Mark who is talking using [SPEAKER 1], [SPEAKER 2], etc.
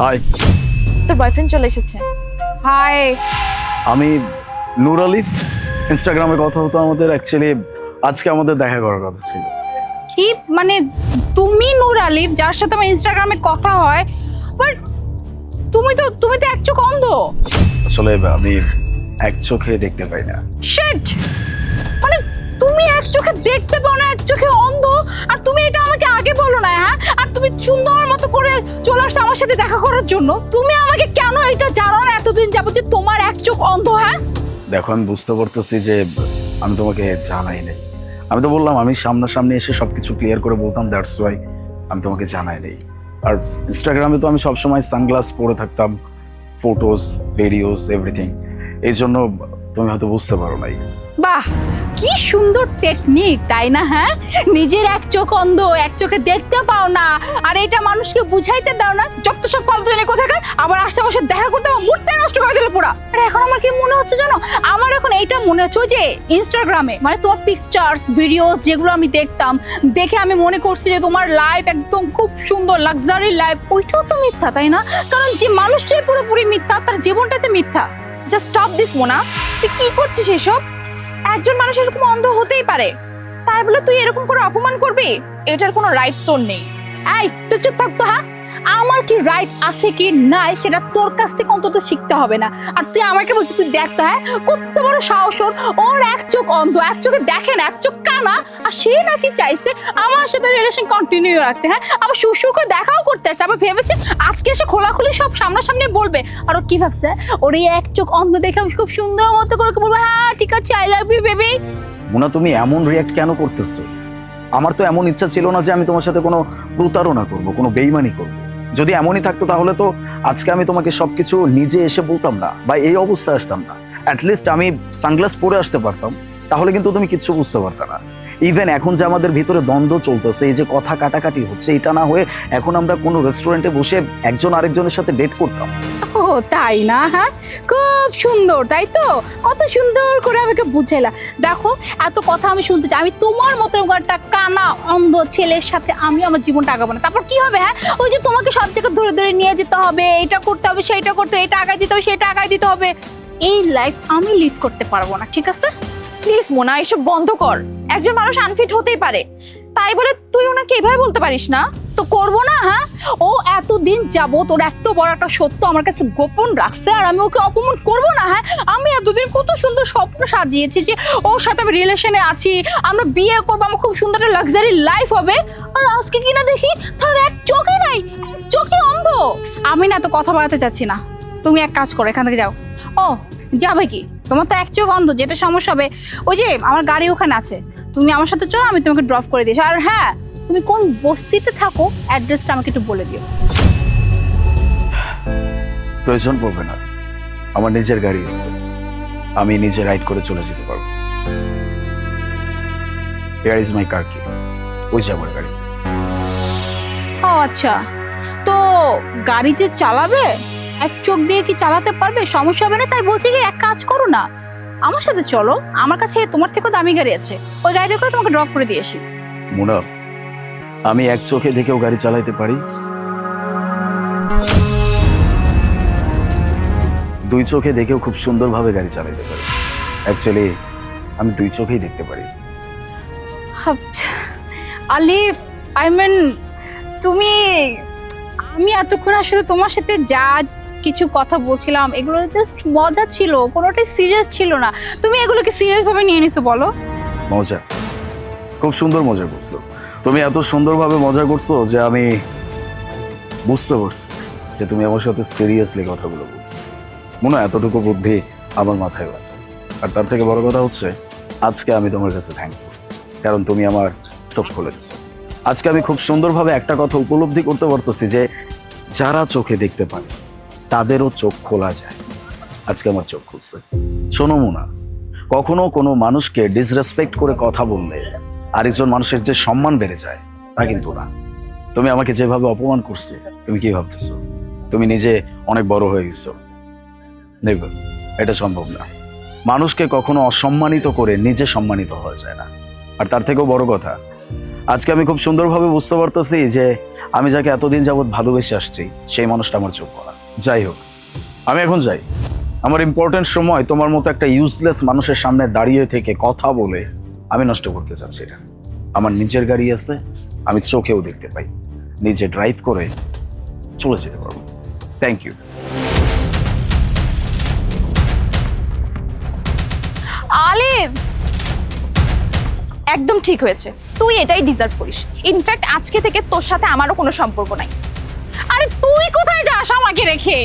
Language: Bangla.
[SPEAKER 1] হাই
[SPEAKER 2] তোর বয়ফ্রেন্ড চলে এসেছে।
[SPEAKER 3] হাই
[SPEAKER 1] আমি নূর আলিফ। ইনস্টাগ্রামে কথা হতো আমাদের অ্যাকচুয়ালি আজকে আমাদের দেখা করার কথা ছিল।
[SPEAKER 3] কি? মানে তুমি নূর আলিফ যার সাথে আমার ইনস্টাগ্রামে কথা হয় বাট তুমি তো তুমি তো এক চোখ অন্ধ।
[SPEAKER 1] আসলে আমি এক চোখে দেখতে পাই না।
[SPEAKER 3] শিট মানে তুমি এক চোখে দেখতে পাও না এক চোখে অন্ধ আর তুমি এটা আমাকে আগে বলো না হ্যাঁ? তুমি সুন্দর মতো করে চলে আসছো আমার সাথে দেখা করার জন্য। তুমি আমাকে কেন এটা জানো না এতদিন যাব যে তোমার এক চোখ অন্ধ হ্যাঁ?
[SPEAKER 1] দেখো, আমি বুঝতে পারতেছি যে আমি তোমাকে জানাই নাই। আমি তো বললাম, আমি সামনাসামনি এসে সবকিছু ক্লিয়ার করে বলতাম দ্যাটস ওয়াই আমি তোমাকে জানাই নেই। আর ইনস্টাগ্রামে তো আমি সবসময় সানগ্লাস পরে থাকতাম ফটোস ভিডিওস এভরিথিং এই জন্য তুমি হয়তো বুঝতে পারো নাই।
[SPEAKER 3] বাহ, কি সুন্দর টেকনিক তাই না হ্যাঁ? নিজের এক চোখ অন্ধ, এক চোখে দেখতে পাও না। আর এটা মানুষকে বুঝাইতে দাও না, যত সব ফালতু এনে কোথাকার, আবার সাথে দেখা করতে আমার মুডটাই নষ্ট করে দিল পুরা। আর এখন আমার কি মনে হচ্ছে জানো? আমার এখন এইটা মনে হচ্ছে যে ইনস্টাগ্রামে মানে তোমার পিকচার্স ভিডিওস যেগুলো আমি দেখতাম, দেখে আমি মনে করছি যে তোমার লাইফ একদম খুব সুন্দর লাক্সারি লাইফ ওইটাও তো মিথ্যা, তাই না? কারণ যে মানুষটাই পুরোপুরি মিথ্যা, তার জীবনটাতে মিথ্যা।
[SPEAKER 2] জাস্ট স্টপ দিস মোনা তুই কি করছিস এসব? একজন মানুষ এরকম অন্ধ হতেই পারে। তাই বলে তুই এরকম করে অপমান করবি? এটার কোনো রাইট তোর নেই।
[SPEAKER 3] এই তুই চুপ থাকতো হ্যাঁ? আমার কি রাইট আছে কি নাই সেটা তোর কাছ থেকে অন্তত শিখতে হবে না। আর তুই আমাকে বলছিস, তুই দেখতে হ্যাঁ? কত বড় সাহস ওর। এক চোখ অন্ধ, এক চোখে দেখে না, এক চোখ কানা। আর সে নাকি চাইছে আমার সাথে রিলেশন কন্টিনিউ রাখতে হ্যাঁ? আবার সুর করে দেখাও করতে আসছে আবার ভেবেছে আজকে এসে খোলাখুলি সব সামনাসামনি বলবে। আর ও কি ভাবছে, ওর এই এক চোখ অন্ধ দেখে খুব সুন্দর মতো করে বলব হ্যাঁ ঠিক আছে I love you baby
[SPEAKER 1] Mona, তুমি এমন রিয়াক্ট কেন করতেছো? আমার তো এমন ইচ্ছা ছিল না যে আমি তোমার সাথে কোনো প্রতারণা করব, কোনো বেইমানি করব। যদি এমনই থাকতো তাহলে তো আজকে আমি তোমাকে সবকিছু নিজে এসে বলতাম না বা এই অবস্থায় আসতাম না। অ্যাটলিস্ট আমি সানগ্লাস পরে আসতে পারতাম। তাহলে কিন্তু তুমি কিচ্ছু বুঝতে পারতে না। ইভেন এখন যে আমাদের ভিতরে দ্বন্দ্ব চলতেছে, এই যে কথা কাটাকাটি হচ্ছে, এটা না হয়ে এখন আমরা কোনো রেস্টুরেন্টে বসে একজন আরেকজনের সাথে ডেট করতাম।
[SPEAKER 3] তাই না হ্যাঁ? খুব সুন্দর, তাই তো? কত সুন্দর করে আমাকে বুঝাইলা। দেখো, এত কথা আমি শুনতে চাই। আমি তোমার মতো একটা কানা অন্ধ ছেলের সাথে আমি আমার জীবনটা আগাবো না। তারপর কি হবে হ্যাঁ? ওই যে তোমাকে সব জায়গায় ধরে ধরে নিয়ে যেতে হবে, এটা করতে হবে সেইটা করতে হবে, এটা আগায় দিতে হবে, সেটা আগায় দিতে হবে। এই লাইফ আমি লিড করতে পারব না, ঠিক আছে?
[SPEAKER 2] প্লিজ মোনা, এসব বন্ধ কর। একজন মানুষ আনফিট হতেই পারে। তাই বলে তুই ওনাকে এভাবে বলতে পারিস না?
[SPEAKER 3] তো করব না হ্যাঁ? ও এতদিন যাব তোর এত বড় একটা সত্য আমার কাছে গোপন রাখছে আর আমি ওকে অপমান করব না হ্যাঁ? আমি এতদিন কত সুন্দর স্বপ্ন সাজিয়েছি যে ওর সাথে আমি রিলেশনে আছি, আমরা বিয়ে করব, আমার খুব সুন্দর একটা লাক্সারি লাইফ হবে। আর আজকে কিনা দেখি, তার এক চোখে নাই চোখে অন্ধ। আমি না তো কথা বাড়াতে চাচ্ছি না। তুমি এক কাজ করো, এখান থেকে যাও। ও, যাবে কি? তোমার তো এক চোখ অন্ধ, যেতে সমস্যা হবে। ওই যে, আমার গাড়ি ওখানে আছে। তুমি আমার সাথে চলো, আমি তোমাকে ড্রপ করে দিয়েছি। আর হ্যাঁ তুমি কোন বস্তিতে থাকো অ্যাড্রেসটা আমাকে একটু বলে দিও।
[SPEAKER 1] প্রয়োজন পড়বে না। আমার নিজের গাড়ি আছে। আমি নিজে রাইড করে চলে যেতে পারব। হেয়ার ইজ মাই কার কি ওই যে আমার গাড়ি।
[SPEAKER 3] ও আচ্ছা। তো গাড়ি যে চালাবে এক চোখ দিয়ে কি চালাতে পারবে? সমস্যা হবে না? তাই বলছি কি এক কাজ করো না। আমার সাথে চলো। আমার কাছে তোমার থেকেও দামি গাড়ি আছে। ওই গাড়িতে করে তোমাকে ড্রপ করে দিয়ে আসি।
[SPEAKER 1] মুনা আমি এক চোখে দেখেও গাড়ি চালাইতে পারি। দুই চোখে দেখেও খুব সুন্দরভাবে গাড়ি চালাইতে পারি। অ্যাকচুয়ালি আমি দুই চোখেই দেখতে পারি।
[SPEAKER 3] আলিফ আই মিন তুমি আমি এতক্ষণ আসলে তোমার সাথে যা কিছু কথা বলছিলাম এগুলো জাস্ট মজা ছিল কোনোটাই সিরিয়াস ছিল না। তুমি এগুলোকে সিরিয়াস ভাবে নিয়ে নিছো বলো।
[SPEAKER 1] মজা। খুব সুন্দর মজা করছ। তুমি এত সুন্দরভাবে মজা করছ যে আমি বুঝতে পারছি যে তুমি আমার সাথে সিরিয়াসলি কথাগুলো বলতেছো। মনে হয় এতটুকু বুদ্ধি আমার মাথায় আছে। আর তার থেকে বড় কথা হচ্ছে, আজকে আমি তোমার কাছে থ্যাঙ্কফুল কারণ তুমি আমার চোখ খুলে দিছো আজকে আমি খুব সুন্দরভাবে একটা কথা উপলব্ধি করতে পারতেছি যে যারা চোখে দেখতে পারে তাদেরও চোখ খোলা যায়। আজকে আমার চোখ খুলছে। শোনো মোনা, কখনো কোনো মানুষকে ডিসরেসপেক্ট করে কথা বললে আরেকজন মানুষের যে সম্মান বেড়ে যায়, তা কিন্তু না। তুমি আমাকে যেভাবে অপমান করছ, তুমি কি ভাবতেছো? তুমি নিজে অনেক বড় হয়ে গেছো। দেখো, এটা সম্ভব না। মানুষকে কখনো অসম্মানিত করে নিজে সম্মানিত হওয়া যায় না। আর তার থেকেও বড় কথা, আজকে আমি খুব সুন্দরভাবে বুঝতে পারতেছি যে আমি যাকে এতদিন যাবৎ ভালোবেসে আসছি, সেই মানুষটা আমার চোখ করা যাই হোক, আমি এখন যাই। আমার ইম্পর্টেন্ট সময় তোমার মতো একটা ইউজলেস মানুষের সামনে দাঁড়িয়ে থেকে কথা বলে আমি নষ্ট করতে চাচ্ছি না আমার নিজের গাড়ি আছে, আমি চোখেও দেখতে পাই। নিজে ড্রাইভ করে চলে যেতে পারব। থ্যাংক ইউ
[SPEAKER 2] আলিফ! একদম ঠিক হয়েছে। তুই এটাই ডিজার্ভ করিস। ইনফ্যাক্ট আজকে থেকে তোর সাথে আমারও কোনো সম্পর্ক নাই।
[SPEAKER 3] আরে তুই কোথায় যাস আমাকে রেখে?